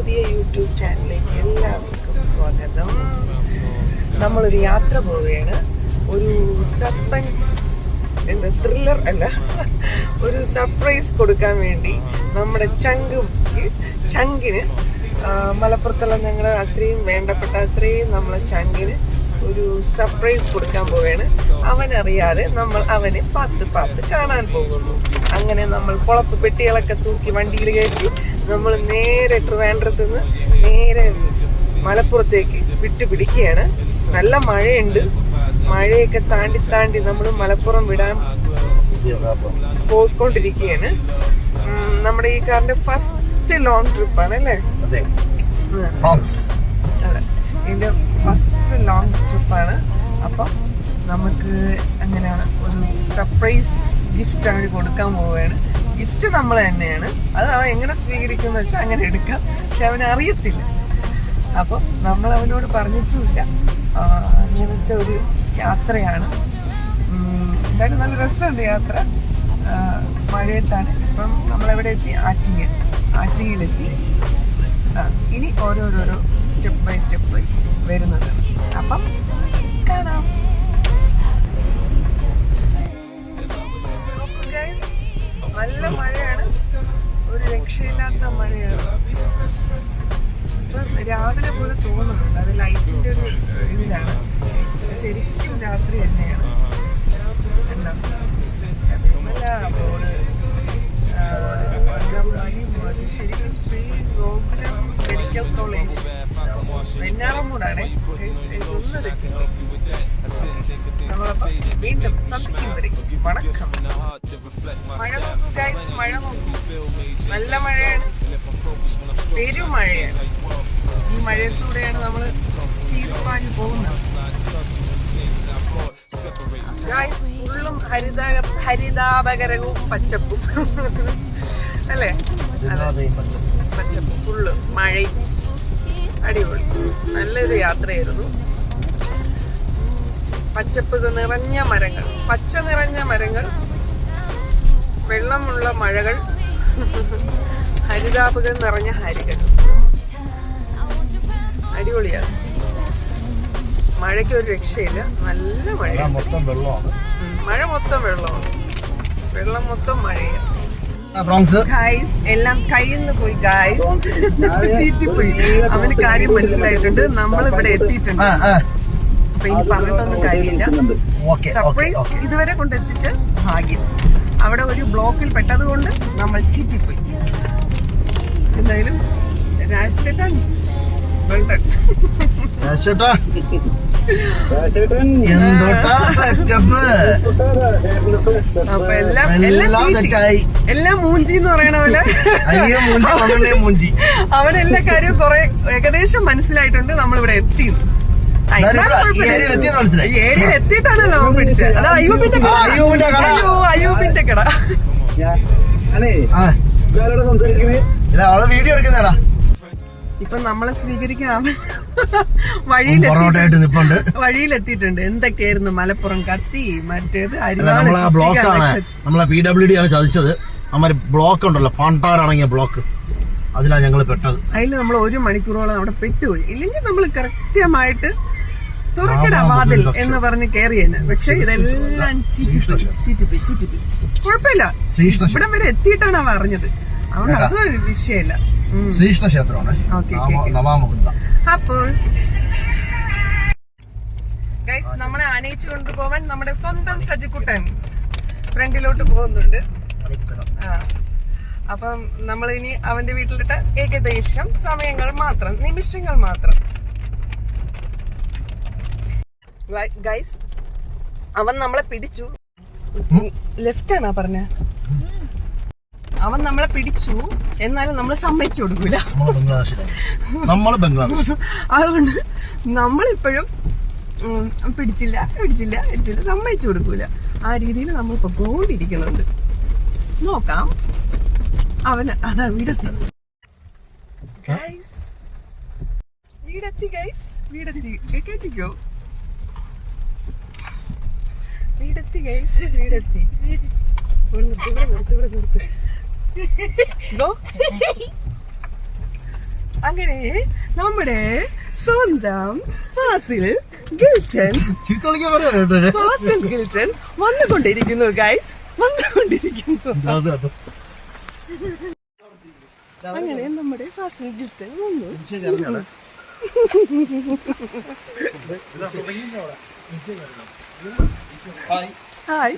പുതിയ യൂട്യൂബ് ചാനലിലേക്ക് എല്ലാവർക്കും സ്വാഗതം. നമ്മളൊരു യാത്ര പോവുകയാണ്. ഒരു സസ്പെൻസ് എന്ത് ത്രില്ലർ അല്ല ഒരു സർപ്രൈസ് കൊടുക്കാൻ വേണ്ടി നമ്മുടെ ചങ്ക് ചങ്കിന് മലപ്പുറത്തുള്ള ഞങ്ങളുടെ അത്രയും വേണ്ടപ്പെട്ട അത്രയും നമ്മളെ ചങ്കിന് ഒരു സർപ്രൈസ് കൊടുക്കാൻ പോവുകയാണ്. അവനറിയാതെ നമ്മൾ അവനെ പാത്ത് പാത്ത് കാണാൻ പോകുന്നു. അങ്ങനെ നമ്മൾ പുളപ്പ് പെട്ടികളൊക്കെ തൂക്കി വണ്ടിയിൽ കയറ്റി നമ്മൾ നേരെ ട്രിവാൻഡ്രത്ത് നിന്ന് നേരെ മലപ്പുറത്തേക്ക് വിട്ടുപിടിക്കുകയാണ്. നല്ല മഴയുണ്ട്. മഴയൊക്കെ താണ്ടി താണ്ടി നമ്മൾ മലപ്പുറം വിടാൻ പോയിക്കൊണ്ടിരിക്കുകയാണ്. നമ്മുടെ ഈ കാറിന്റെ ഫസ്റ്റ് ലോങ് ട്രിപ്പാണ് അല്ലേ അതെ. ഇതിന്റെ ഫസ്റ്റ് ലോങ് ട്രിപ്പാണ് അപ്പം നമുക്ക് അങ്ങനെയാണ് ഒരു സർപ്രൈസ് ഗിഫ്റ്റ് അവർ കൊടുക്കാൻ പോവുകയാണ്. ഗിഫ്റ്റ് നമ്മൾ തന്നെയാണ്. അത് അവൻ എങ്ങനെ സ്വീകരിക്കുന്ന വെച്ചാൽ അങ്ങനെ എടുക്കാം. പക്ഷെ അവൻ അറിയത്തില്ല. അപ്പം നമ്മൾ അവനോട് പറഞ്ഞിട്ടുമില്ല. അങ്ങനത്തെ ഒരു യാത്രയാണ്. എന്തായാലും നല്ല രസമുണ്ട് യാത്ര. മഴയത്താണ്. ഇപ്പം നമ്മളെവിടെ എത്തി? ആറ്റിങ്ങൽ. ആറ്റിങ്ങലെത്തി ഇനി ഓരോരോരോ സ്റ്റെപ്പ് ബൈ സ്റ്റെപ്പ് വരുന്നത്. അപ്പം കാണാം. നല്ല മഴയാണ്. ഒരു രക്ഷയില്ലാത്ത മഴയാണ്. ഇപ്പം രാവിലെ പോലെ തോന്നുന്നുണ്ട്. അത് ലൈറ്റിന്റെ ഒരു ഇതിലാണ്. ശരിക്കും രാത്രി തന്നെയാണ്. എന്താ ശബരിമല മഴ നോക്കൂ ഗൈസ് മഴ നോക്കൂ നല്ല മഴയാണ് പെരുമഴയാണ് ഈ മഴയത്തൂടെയാണ് നമ്മൾ ചീർപ്പാഞ്ഞ് പോകുന്നത് ഹരിത ഹരിതാപകരവും പച്ചപ്പും അല്ലേ പച്ചപ്പ് ഫുള്ള് മഴയും അടിപൊളി. നല്ലൊരു യാത്രയായിരുന്നു. പച്ചപ്പ് നിറഞ്ഞ മരങ്ങൾ. പച്ച നിറഞ്ഞ മരങ്ങൾ. വെള്ളമുള്ള മഴകൾ. ഹരിതാപകൾ നിറഞ്ഞ ഹരികൾ. അടിപൊളിയാണ് മഴയ്ക്ക് ഒരു രക്ഷയില്ല. നല്ല മഴ മൊത്തം വെള്ളമാണ്. മഴ മൊത്തം വെള്ളമാണ്. വെള്ളം മൊത്തം മഴയാണ്. ഗായ്സ് എല്ലാം കയ്യിന്ന് പോയി ഗായ്സ് ചീറ്റിപ്പോയി. അവന് കാര്യം മനസ്സിലായിട്ടുണ്ട്. നമ്മൾ ഇവിടെ എത്തിയിട്ടുണ്ട്. അപ്പൊ ഇനി പറഞ്ഞിട്ടൊന്നും കാര്യമില്ല. സർപ്രൈസ് ഇതുവരെ കൊണ്ടെത്തിച്ച ഭാഗ്യം. അവിടെ ഒരു ബ്ലോക്കിൽ പെട്ടത് കൊണ്ട് നമ്മൾ ചീറ്റിപ്പോയി. എന്തായാലും രാജേട്ടൻ വെൽഡൺ. എന്തോട്ടാ സെറ്റപ്പ് അപ്പൊ എല്ലാം എല്ലാം സെറ്റായി എല്ലാം മൂഞ്ചി എന്ന് പറയണ പോലെ. അയ്യോ മൂഞ്ചി മൂഞ്ചി. അവനെല്ലാ കാര്യവും കുറെ ഏകദേശം മനസ്സിലായിട്ടുണ്ട്. നമ്മൾ ഇവിടെ എത്തി ഏരിയയിൽ എത്തിയിട്ടാണല്ലോ അവൻ പിടിച്ചത് അത് അയ്യൂബിന്റെ കട. കട. അയ്യോ അയ്യൂബിന്റെ കട. ആ. ഇല്ല അവൾ വീഡിയോ എടുക്കുന്നേടാ ഇപ്പൊ നമ്മളെ സ്വീകരിക്കാൻ വഴിയിൽ വഴിയിലെത്തിയിട്ടുണ്ട്. എന്തൊക്കെയായിരുന്നു മലപ്പുറം കത്തി മറ്റേത് ബ്ലോക്കാണ്. നമ്മളെ പി ഡബ്ല്യു ഡി ആണ് ചതിച്ചത്. അമ്മ ബ്ലോക്ക് ഉണ്ടല്ലോ പണ്ടാറണങ്ങിയ ബ്ലോക്ക്. അതിലാണ് ഞങ്ങൾ പെട്ടത്. അതിൽ നമ്മൾ ഒരു മണിക്കൂറോളം അവിടെ പെട്ടുപോയി. ഇല്ലെങ്കിൽ നമ്മൾ കൃത്യമായിട്ട് തുറക്കട വാതിൽ എന്ന് പറഞ്ഞ് കയറിയെന്നെ പക്ഷെ ഇതെല്ലാം ചീറ്റിപ്പോയി ചീറ്റിപ്പോയി ചീറ്റിപ്പോയി. കുഴപ്പമില്ല. ഇവിടം വരെ എത്തിയിട്ടാണ് അവ അറിഞ്ഞത്. അതുകൊണ്ട് അതൊരു വിഷയമില്ല. ശ്രീകൃഷ്ണ ക്ഷേത്രമാണ്. നവാമുകുന്ദ. അപ്പോൾ ഗൈസ് നമ്മളെ ആനയിച്ചു കൊണ്ടുപോവാൻ നമ്മുടെ സ്വന്തം സജിക്കുട്ടൻ ഫ്രണ്ടിലോട്ട് പോകുന്നുണ്ട്. അപ്പം നമ്മൾ ഇനി അവന്റെ വീട്ടിലിട്ട് ഏകദേശം സമയങ്ങൾ മാത്രം നിമിഷങ്ങൾ മാത്രം. ഗൈസ് അവൻ നമ്മളെ പിടിച്ചു. ലെഫ്റ്റ് ആണോ പറഞ്ഞ? അവൻ നമ്മളെ പിടിച്ചു. എന്നാലും നമ്മൾ സമ്മതിച്ചു കൊടുക്കൂല. നമ്മൾ ബംഗ്ലാദേശ്. അതുകൊണ്ട് നമ്മളിപ്പോഴും പിടിച്ചില്ല പിടിച്ചില്ല പിടിച്ചില്ല സമ്മതിച്ചു കൊടുക്കൂല. ആ രീതിയിൽ നമ്മൾ പൊക്കോണ്ടിരിക്കുന്നുണ്ട് നോക്കാം. അവന് അതാ വീടെത്തി. ഗൈസ് വീടെത്തി ഗൈസ് വീടെത്തി. കേറ്റിക്കോ? വീടെത്തി ഗൈസ് വീടെത്തി. ഇവിടെ നിർത്ത് ഇവിടെ നിർത്ത് ഇവിടെ നിർത്ത്. അങ്ങനെ നമ്മുടെ സ്വന്തം ഫാസിൽ പറയാ ഫാസിൽ ഗിൽറ്റൻ വന്നുകൊണ്ടിരിക്കുന്നു ഗൈസ് വന്നുകൊണ്ടിരിക്കുന്നു. അങ്ങനെ നമ്മുടെ ഫാസിൽ ഗിൽറ്റൻ വന്നു. ഹായ്